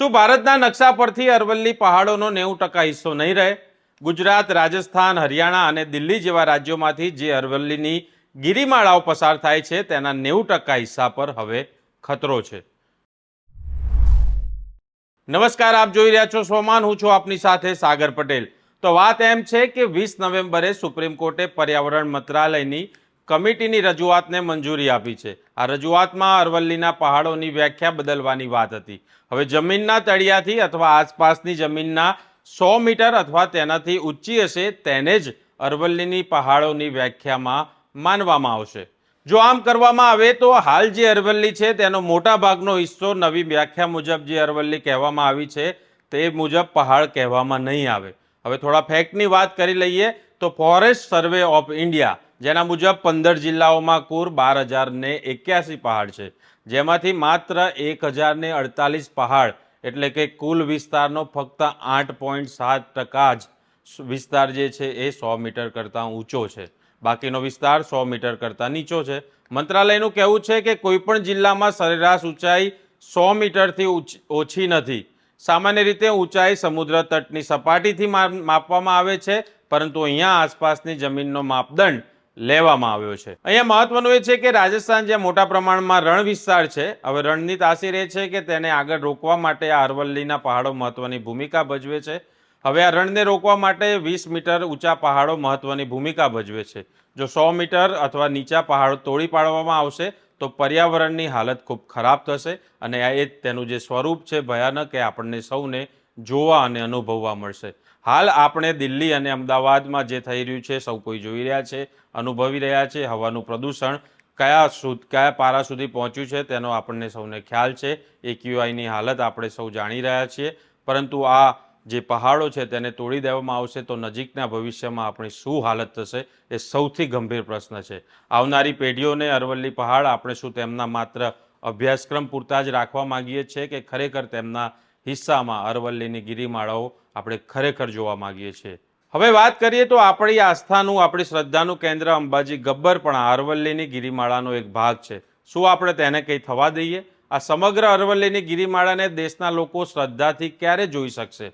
શું ભારતના નકશા પરથી અરવલ્લી પહાડોનો નેવું ટકા હિસ્સો નહીં રહે? ગુજરાત, રાજસ્થાન, હરિયાણા અને દિલ્હી જેવા રાજ્યોમાંથી જે અરવલ્લીની ગિરિમાળાઓ પસાર થાય છે, તેના નેવું ટકા હિસ્સા પર હવે ખતરો છે. નમસ્કાર, આપ જોઈ રહ્યા છો સોમાન. હું છું આપની સાથે સાગર પટેલ. તો વાત એમ છે કે વીસ નવેમ્બરે સુપ્રીમ કોર્ટે પર્યાવરણ મંત્રાલયની કમિટીની રજૂઆતને મંજૂરી આપી છે. આ રજૂઆતમાં અરવલ્લીના પહાડોની વ્યાખ્યા બદલવાની વાત હતી. હવે જમીનના તળિયાથી અથવા આસપાસની જમીનના સો મીટર અથવા તેનાથી ઊંચી હશે તેને જ અરવલ્લીની પહાડોની વ્યાખ્યામાં માનવામાં આવશે. જો આમ કરવામાં આવે તો હાલ જે અરવલ્લી છે તેનો મોટા ભાગનો હિસ્સો નવી વ્યાખ્યા મુજબ જે અરવલ્લી કહેવામાં આવી છે તે મુજબ પહાડ કહેવામાં નહીં આવે. હવે થોડા ફેક્ટની વાત કરી લઈએ તો ફોરેસ્ટ સર્વે ઓફ ઇન્ડિયા જેના મુજબ પંદર જિલ્લાઓમાં કુલ બાર હજાર ને એક્યાસી પહાડ છે. જેમાંથી માત્ર એક હજાર ને અડતાલીસ પહાડ, એટલે કે કુલ વિસ્તારનો ફક્ત આઠ પોઈન્ટ સાત ટકા જ વિસ્તાર જે છે એ સો મીટર કરતાં ઊંચો છે. બાકીનો વિસ્તાર સો મીટર કરતાં નીચો છે. મંત્રાલયનું કહેવું છે કે કોઈપણ જિલ્લામાં સરેરાશ ઊંચાઈ સો મીટરથી ઓછી નથી. સામાન્ય રીતે ઊંચાઈ સમુદ્ર તટની સપાટીથી માપવામાં આવે છે, પરંતુ અહીંયા આસપાસની જમીનનો માપદંડ લેવામાં આવ્યો છે. અહીંયા મહત્વનું એ છે કે રાજસ્થાન જે મોટા પ્રમાણમાં રણ વિસ્તાર છે, હવે રણની તાસીર એ છે કે તેને આગળ રોકવા માટે આ અરવલ્લીના પહાડો મહત્વની ભૂમિકા ભજવે છે. હવે આ રણને રોકવા માટે વીસ મીટર ઊંચા પહાડો મહત્વની ભૂમિકા ભજવે છે. જો સો મીટર અથવા નીચા પહાડો તોડી પાડવામાં આવશે, તો પર્યાવરણની હાલત ખૂબ ખરાબ થશે અને આ એ તેનું જે સ્વરૂપ છે ભયાનક એ આપણને સૌને જોવા અને અનુભવવા મળશે. હાલ આપણે દિલ્હી અને અમદાવાદમાં જે થઈ રહ્યું છે, સૌ કોઈ જોઈ રહ્યા છે, અનુભવી રહ્યા છે, હવાનું પ્રદૂષણ કયા સુધ, કયા પારા સુધી પહોંચ્યું છે, તેનો આપણને સૌને ખ્યાલ છે. એ ક્યુઆઈની હાલત આપણે સૌ જાણી રહ્યા છીએ. પરંતુ આ જે પહાડો છે, તેને તોડી દેવામાં આવશે તો નજીકના ભવિષ્યમાં આપણી શું હાલત થશે, એ સૌથી ગંભીર પ્રશ્ન છે. આવનારી પેઢીઓને અરવલ્લી પહાડ આપણે શું તેમના માત્ર અભ્યાસક્રમ પૂરતા જ રાખવા માગીએ છીએ કે ખરેખર તેમના હિસ્સામાં અરવલ્લીની ગિરિમાળાઓ આપણે ખરેખર જોવા માંગીએ છીએ. હવે વાત કરીએ તો આપણી આસ્થાનું, આપણી શ્રદ્ધાનું કેન્દ્ર અંબાજી ગબ્બર પણ અરવલ્લીની ગિરિમાળાનો એક ભાગ છે. શું આપણે તેને કંઈ થવા દઈએ? આ સમગ્ર અરવલ્લીની ગિરિમાળાને દેશના લોકો શ્રદ્ધાથી ક્યારે જોઈ શકશે?